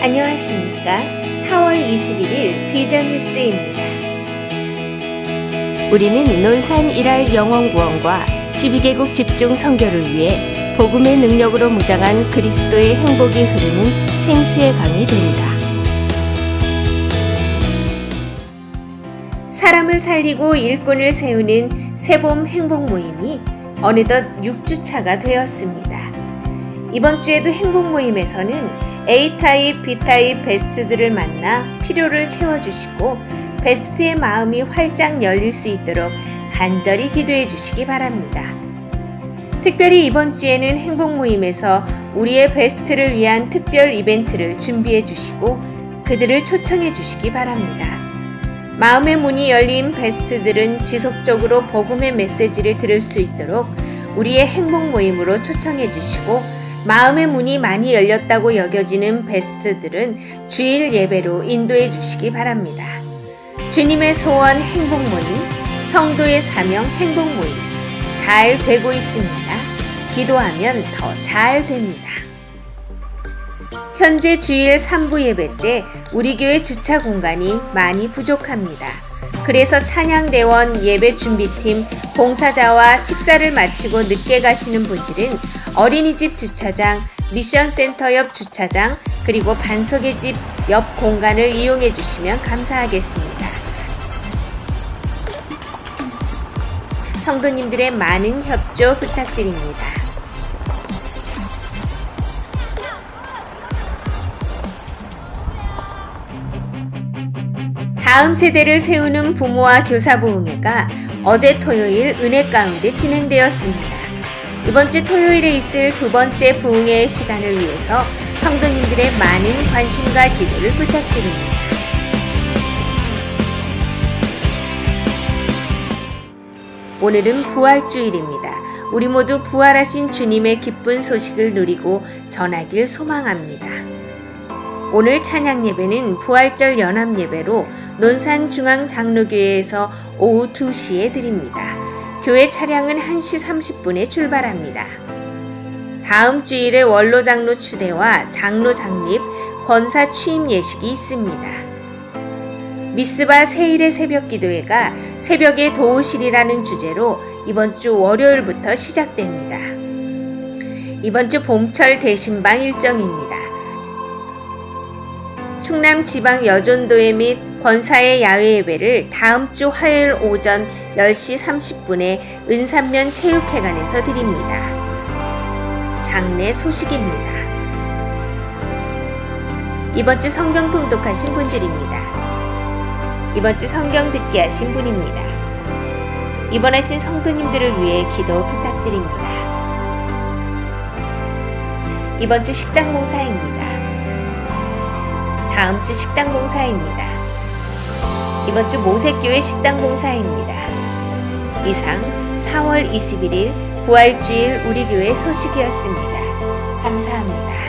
안녕하십니까. 4월 21일 비전 뉴스입니다. 우리는 논산 일할 영원구원과 12개국 집중 선교를 위해 복음의 능력으로 무장한 그리스도의 행복이 흐르는 생수의 강이 된다. 사람을 살리고 일꾼을 세우는 세봄 행복 모임이 어느덧 6주차가 되었습니다. 이번 주에도 행복 모임에서는 A타입, B타입 베스트들을 만나 필요를 채워주시고 베스트의 마음이 활짝 열릴 수 있도록 간절히 기도해 주시기 바랍니다. 특별히 이번 주에는 행복 모임에서 우리의 베스트를 위한 특별 이벤트를 준비해 주시고 그들을 초청해 주시기 바랍니다. 마음의 문이 열린 베스트들은 지속적으로 복음의 메시지를 들을 수 있도록 우리의 행복 모임으로 초청해 주시고 마음의 문이 많이 열렸다고 여겨지는 베스트들은 주일 예배로 인도해 주시기 바랍니다. 주님의 소원 행복 모임, 성도의 사명 행복 모임 잘 되고 있습니다. 기도하면 더 잘 됩니다. 현재 주일 3부 예배 때 우리 교회 주차 공간이 많이 부족합니다. 그래서 찬양대원 예배 준비팀 봉사자와 식사를 마치고 늦게 가시는 분들은 어린이집 주차장, 미션센터 옆 주차장, 그리고 반석의 집 옆 공간을 이용해 주시면 감사하겠습니다. 성도님들의 많은 협조 부탁드립니다. 다음 세대를 세우는 부모와 교사 부흥회가 어제 토요일 은혜 가운데 진행되었습니다. 이번 주 토요일에 있을 두 번째 부흥회 시간을 위해서 성도님들의 많은 관심과 기도를 부탁드립니다. 오늘은 부활주일입니다. 우리 모두 부활하신 주님의 기쁜 소식을 누리고 전하길 소망합니다. 오늘 찬양 예배는 부활절 연합 예배로 논산 중앙 장로교회에서 오후 2시에 드립니다. 교회 차량은 1시 30분에 출발합니다. 다음 주일에 원로 장로 추대와 장로 장립, 권사 취임 예식이 있습니다. 미스바 세일의 새벽 기도회가 새벽에 도우실이라는 주제로 이번 주 월요일부터 시작됩니다. 이번 주 봄철 대신방 일정입니다. 충남 지방 여전도회 및 권사의 야외 예배를 다음 주 화요일 오전 10시 30분에 은산면 체육회관에서 드립니다. 장례 소식입니다. 이번 주 성경 통독하신 분들입니다. 이번 주 성경 듣기 하신 분입니다. 입원하신 성도님들을 위해 기도 부탁드립니다. 이번 주 식당 봉사입니다. 다음 주 식당 봉사입니다. 이번 주 모색교회 식당 봉사입니다. 이상 4월 21일 부활주일 우리 교회 소식이었습니다. 감사합니다.